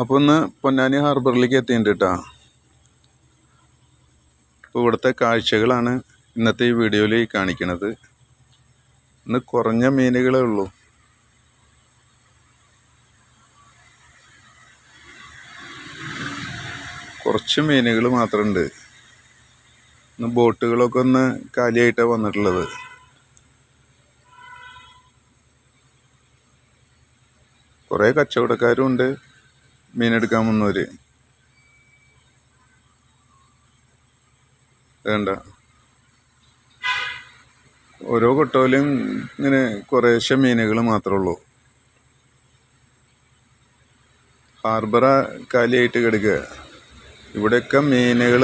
അപ്പോൾ ഒന്ന് പൊന്നാനി ഹാർബറിലേക്ക് എത്തിയിട്ടുണ്ട് കേട്ടോ അപ്പോൾ ഇവിടുത്തെ കാഴ്ചകളാണ് ഇന്നത്തെ ഈ വീഡിയോയിൽ കാണിക്കുന്നത് ഇന്ന് കുറഞ്ഞ മീനുകളേ ഉള്ളൂ. കുറച്ച് മീനുകൾ മാത്രമുണ്ട് ഇന്ന് ബോട്ടുകളൊക്കെ ഒന്ന് കാലിയായിട്ടാണ് വന്നിട്ടുള്ളത്. കുറേ കച്ചവടക്കാരും ഉണ്ട് മീനെടുക്കാൻ വന്നവർ വേണ്ട ഓരോ കൊട്ടോലും ഇങ്ങനെ കുറേശ്ശെ മീനുകൾ മാത്രമേ ഉള്ളൂ ഹാർബറ കാലിയായിട്ട് കിടക്കുക ഇവിടെയൊക്കെ മീനുകൾ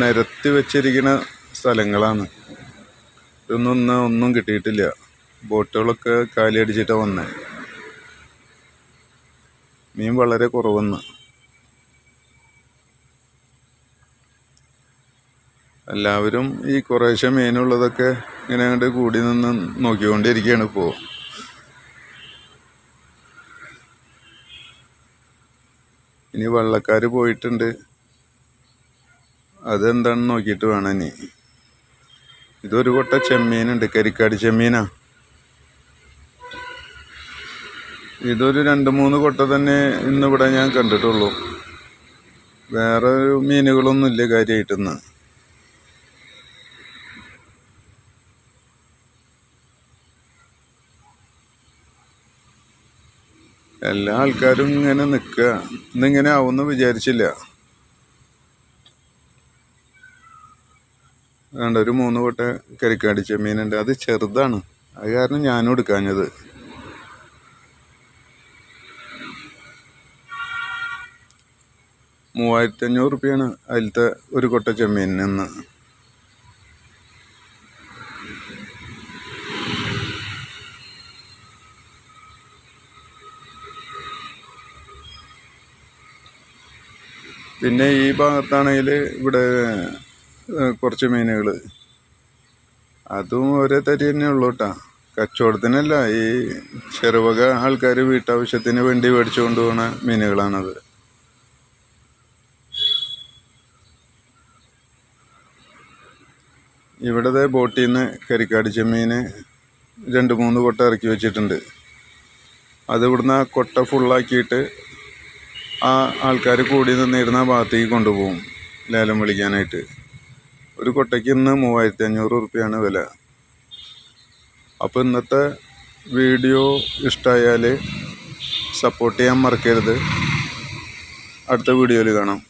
നിരത്തി വെച്ചിരിക്കുന്ന സ്ഥലങ്ങളാണ്. ഇതൊന്നും ഒന്നും കിട്ടിയിട്ടില്ല. ബോട്ടുകളൊക്കെ കാലിയടിച്ചിട്ടാണ് വന്നത് മീൻ വളരെ കുറവെന്ന്. എല്ലാവരും ഈ കുറേശ്ശെ മീനുള്ളതൊക്കെ ഇങ്ങനെ അങ്ങോട്ട് കൂടി നിന്ന് നോക്കിക്കൊണ്ടിരിക്കുകയാണ് ഇപ്പോൾ ഇനി വള്ളക്കാർ പോയിട്ടുണ്ട്. അതെന്താണെന്ന് നോക്കിയിട്ട് വേണം ഇനി. ഇതൊരു കൊട്ട ചെമ്മീനുണ്ട് കരിക്കാടി ചെമ്മീനാ. ഇതൊരു രണ്ട് മൂന്ന് കൊട്ട തന്നെ ഇന്നിവിടെ ഞാൻ കണ്ടിട്ടുള്ളൂ. വേറെ മീനുകളൊന്നും ഇല്ല കാര്യമായിട്ടിന്ന് എല്ലാ ആൾക്കാരും ഇങ്ങനെ നിൽക്കുക. ഇന്നിങ്ങനെ ആവുമെന്ന് വിചാരിച്ചില്ല. വേണ്ട ഒരു മൂന്ന് കൊട്ട കരിക്കടിച്ച മീനുണ്ട്. അത് ചെറുതാണ്. അത് കാരണം ഞാനും എടുക്കാഞ്ഞത്. മൂവായിരത്തി അഞ്ഞൂറ് റുപ്യാണ് അതിലത്തെ ഒരു കൊട്ട ചെമ്മീനിന് ഇന്ന് പിന്നെ ഈ ഭാഗത്താണെങ്കിൽ ഇവിടെ കുറച്ച് മീനുകൾ. അതും ഒരേ തരി തന്നെ ഉള്ളൂ കേട്ടോ. കച്ചവടത്തിനല്ല ഈ ചെറുവക ആൾക്കാർ വീട്ടാവശ്യത്തിന് വേണ്ടി മേടിച്ചു കൊണ്ടുപോകുന്ന മീനുകളാണത്. ഇവിടത്തെ ബോട്ടിൽ നിന്ന് കരിക്കാടി ചെമ്മീന് രണ്ട് മൂന്ന് കൊട്ട ഇറക്കി വെച്ചിട്ടുണ്ട്. അത് ഇവിടുന്ന് കൊട്ട ഫുള്ളാക്കിയിട്ട് ആ ആൾക്കാർ കൂടി നിന്നിരുന്ന ഭാഗത്തേക്ക് കൊണ്ടുപോകും ലേലം വിളിക്കാനായിട്ട്. ഒരു കൊട്ടയ്ക്ക് ഇന്ന് മൂവായിരത്തി അഞ്ഞൂറ് റുപ്യാണ് വില. അപ്പോൾ ഇന്നത്തെ വീഡിയോ ഇഷ്ടമായാൽ സപ്പോർട്ട് ചെയ്യാൻ മറക്കരുത്. അടുത്ത വീഡിയോയിൽ കാണാം.